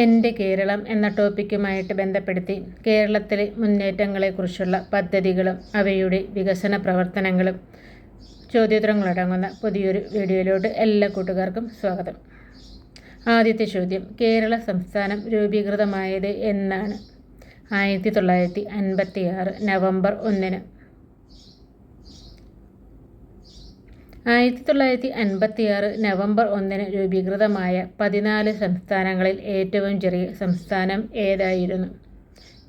എന്റെ കേരളം എന്ന ടോപ്പിക്കുമായിട്ട് ബന്ധപ്പെടുത്തി കേരളത്തിലെ മുന്നേറ്റങ്ങളെക്കുറിച്ചുള്ള പദ്ധതികളും അവയുടെ വികസന പ്രവർത്തനങ്ങളും ചോദ്യോത്തരങ്ങളടങ്ങുന്ന പുതിയൊരു വീഡിയോയിലോട്ട് എല്ലാ കൂട്ടുകാർക്കും സ്വാഗതം. ആദ്യത്തെ ചോദ്യം കേരള സംസ്ഥാനം രൂപീകൃതമായത് എന്നാണ്. ആയിരത്തി തൊള്ളായിരത്തി അൻപത്തി ആറ് നവംബർ ഒന്നിന് ആയിരത്തി തൊള്ളായിരത്തി അൻപത്തി ആറ് നവംബർ ഒന്നിന് രൂപീകൃതമായ പതിനാല് സംസ്ഥാനങ്ങളിൽ ഏറ്റവും ചെറിയ സംസ്ഥാനം ഏതായിരുന്നു?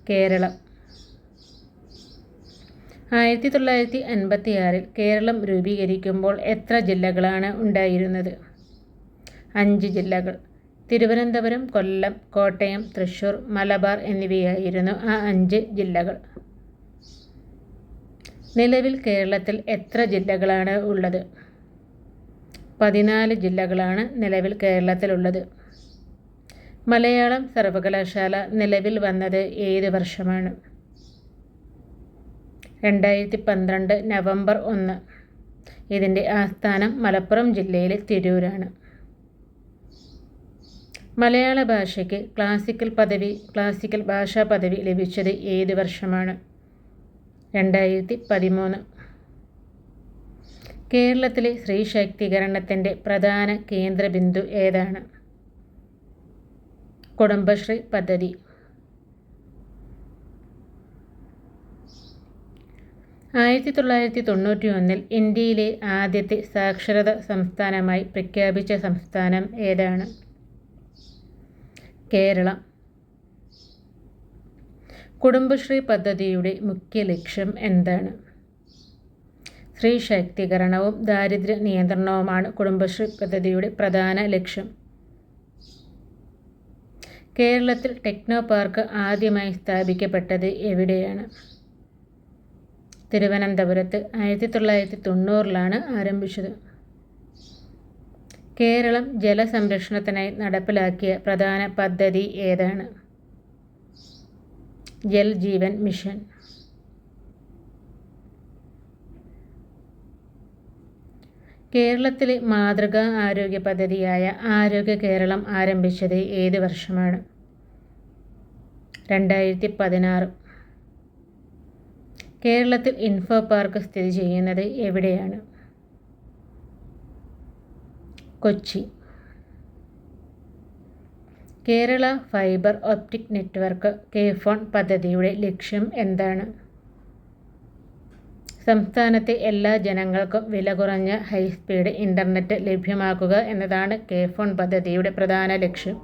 കേരളം. ആയിരത്തി തൊള്ളായിരത്തി അൻപത്തി ആറിൽ കേരളം രൂപീകരിക്കുമ്പോൾ എത്ര ജില്ലകളാണ് ഉണ്ടായിരുന്നത്? അഞ്ച് ജില്ലകൾ. തിരുവനന്തപുരം കൊല്ലം കോട്ടയം തൃശ്ശൂർ മലബാർ എന്നിവയായിരുന്നു ആ അഞ്ച് ജില്ലകൾ. നിലവിൽ കേരളത്തിൽ എത്ര ജില്ലകളാണ് ഉള്ളത്? പതിനാല് ജില്ലകളാണ് നിലവിൽ കേരളത്തിലുള്ളത്. മലയാളം സർവകലാശാല നിലവിൽ വന്നത് ഏത് വർഷമാണ്? രണ്ടായിരത്തി പന്ത്രണ്ട് നവംബർ ഒന്ന്. ഇതിന്റെ ആസ്ഥാനം മലപ്പുറം ജില്ലയിലെ തിരൂരാണ്. മലയാള ഭാഷയ്ക്ക് ക്ലാസിക്കൽ പദവി ക്ലാസിക്കൽ ഭാഷാ പദവി ലഭിച്ചത് ഏത് വർഷമാണ്? രണ്ടായിരത്തി പതിമൂന്ന് കേരളത്തിലെ സ്ത്രീ ശാക്തീകരണത്തിന്റെ പ്രധാന കേന്ദ്രബിന്ദു ഏതാണ്? കുടുംബശ്രീ പദ്ധതി. ആയിരത്തി തൊള്ളായിരത്തി തൊണ്ണൂറ്റി ഒന്നിൽ ഇന്ത്യയിലെ ആദ്യത്തെ സാക്ഷരത സംസ്ഥാനമായി പ്രഖ്യാപിച്ച സംസ്ഥാനം ഏതാണ്? കേരളം. കുടുംബശ്രീ പദ്ധതിയുടെ മുഖ്യ ലക്ഷ്യം എന്താണ്? സ്ത്രീ ശാക്തീകരണവും ദാരിദ്ര്യ നിയന്ത്രണവുമാണ് കുടുംബശ്രീ പദ്ധതിയുടെ പ്രധാന ലക്ഷ്യം. കേരളത്തിൽ ടെക്നോ പാർക്ക് ആദ്യമായി സ്ഥാപിക്കപ്പെട്ടത് എവിടെയാണ്? തിരുവനന്തപുരത്ത് ആയിരത്തി തൊള്ളായിരത്തി തൊണ്ണൂറിലാണ് ആരംഭിച്ചത്. കേരളം ജലസംരക്ഷണത്തിനായി നടപ്പിലാക്കിയ പ്രധാന പദ്ധതി ഏതാണ്? ജൽ ജീവൻ മിഷൻ. കേരളത്തിലെ മാതൃകാ ആരോഗ്യ പദ്ധതിയായ ആരോഗ്യ കേരളം ആരംഭിച്ചത് ഏത് വർഷമാണ്? രണ്ടായിരത്തി പതിനാറ് കേരളത്തിൽ ഇൻഫോ പാർക്ക് സ്ഥിതി ചെയ്യുന്നത് എവിടെയാണ്? Kochi. Kerala fibre optic network K phone പദ്ധതിയുടെ ലക്ഷ്യം എന്താണ്? സംസ്ഥാനത്തെ എല്ലാ ജനങ്ങൾക്കും വില കുറഞ്ഞ ഹൈസ്പീഡ് ഇന്റർനെറ്റ് ലഭ്യമാക്കുക എന്നതാണ് കെ ഫോൺ പദ്ധതിയുടെ പ്രധാന ലക്ഷ്യം.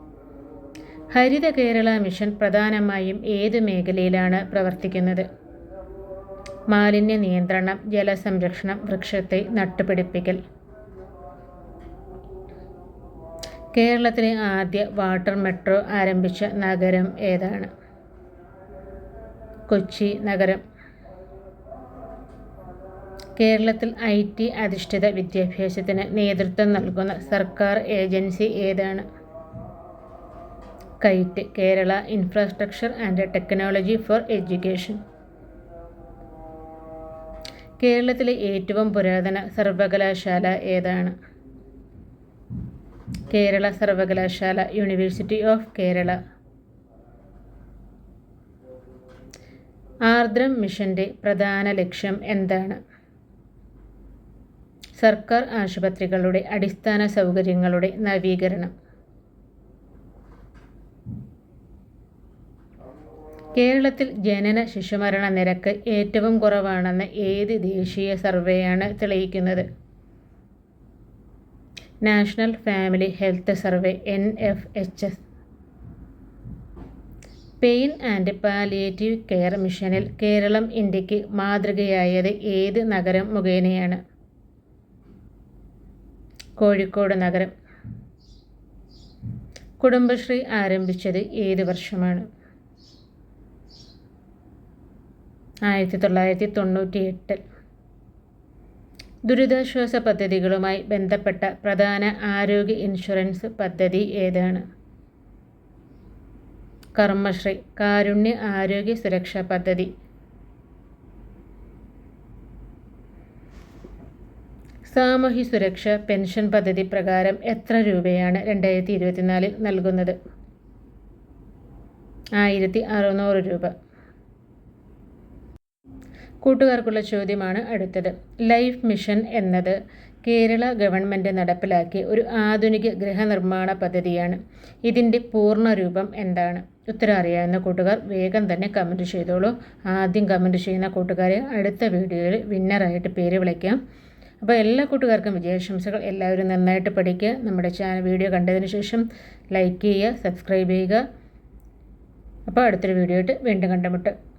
ഹരിത കേരള മിഷൻ പ്രധാനമായും ഏത് മേഖലയിലാണ് പ്രവർത്തിക്കുന്നത്? മാലിന്യ നിയന്ത്രണം ജലസംരക്ഷണം വൃക്ഷത്തെ നട്ടുപിടിപ്പിക്കൽ. കേരളത്തിലെ ആദ്യ വാട്ടർ മെട്രോ ആരംഭിച്ച നഗരം ഏതാണ്? കൊച്ചി നഗരം. കേരളത്തിൽ ഐ ടി അധിഷ്ഠിത വിദ്യാഭ്യാസത്തിന് നേതൃത്വം നൽകുന്ന സർക്കാർ ഏജൻസി ഏതാണ്? KITE Kerala infrastructure and technology for education. കേരളത്തിലെ ഏറ്റവും പുരാതന സർവകലാശാല ഏതാണ്? കേരള സർവകലാശാല യൂണിവേഴ്സിറ്റി ഓഫ് കേരള ആർദ്രം മിഷന്റെ പ്രധാന ലക്ഷ്യം എന്താണ്? സർക്കാർ ആശുപത്രികളുടെ അടിസ്ഥാന സൗകര്യങ്ങളുടെ നവീകരണം. കേരളത്തിൽ ജനന ശിശുമരണ നിരക്ക് ഏറ്റവും കുറവാണെന്ന് ഏത് ദേശീയ സർവേയാണ് തെളിയിക്കുന്നത്? National family health survey N F H S. Pain and palliative care മിഷനിൽ കേരളം ഇന്ത്യയ്ക്ക് മാതൃകയായത് ഏത് നഗരം മുഖേനയാണ്? കോഴിക്കോട് നഗരം. കുടുംബശ്രീ ആരംഭിച്ചത് ഏത് വർഷമാണ്? ആയിരത്തി തൊള്ളായിരത്തി തൊണ്ണൂറ്റി എട്ടിൽ ദുരിതാശ്വാസ പദ്ധതികളുമായി ബന്ധപ്പെട്ട പ്രധാന ആരോഗ്യ ഇൻഷുറൻസ് പദ്ധതി ഏതാണ്? കർമ്മശ്രീ കാരുണ്യ ആരോഗ്യ സുരക്ഷാ പദ്ധതി. സാമൂഹ്യ സുരക്ഷ പെൻഷൻ പദ്ധതി പ്രകാരം എത്ര രൂപയാണ് രണ്ടായിരത്തി ഇരുപത്തിനാലിൽ നൽകുന്നത്? ആയിരത്തി അറുന്നൂറ് രൂപ. കൂട്ടുകാർക്കുള്ള ചോദ്യമാണ് അടുത്തത്. ലൈഫ് മിഷൻ എന്നത് കേരള ഗവൺമെന്റ് നടപ്പിലാക്കിയ ഒരു ആധുനിക ഗൃഹനിർമ്മാണ പദ്ധതിയാണ്. ഇതിന്റെ പൂർണരൂപം എന്താണ്? ഉത്തരം അറിയാവുന്ന കൂട്ടുകാർ വേഗം തന്നെ കമന്റ് ചെയ്തോളൂ. ആദ്യം കമന്റ് ചെയ്യുന്ന കൂട്ടുകാരെ അടുത്ത വീഡിയോയിൽ വിന്നറായിട്ട് പേര് വിളിക്കാം. അപ്പോൾ എല്ലാ കൂട്ടുകാർക്കും വിജയാശംസകൾ എല്ലാവരും നന്നായിട്ട് പഠിക്കുക. നമ്മുടെ ചാനൽ വീഡിയോ കണ്ടതിന് ശേഷം ലൈക്ക് ചെയ്യുക സബ്സ്ക്രൈബ് ചെയ്യുക. അപ്പോൾ അടുത്തൊരു വീഡിയോ ആയിട്ട് വീണ്ടും കണ്ടുമുട്ടും.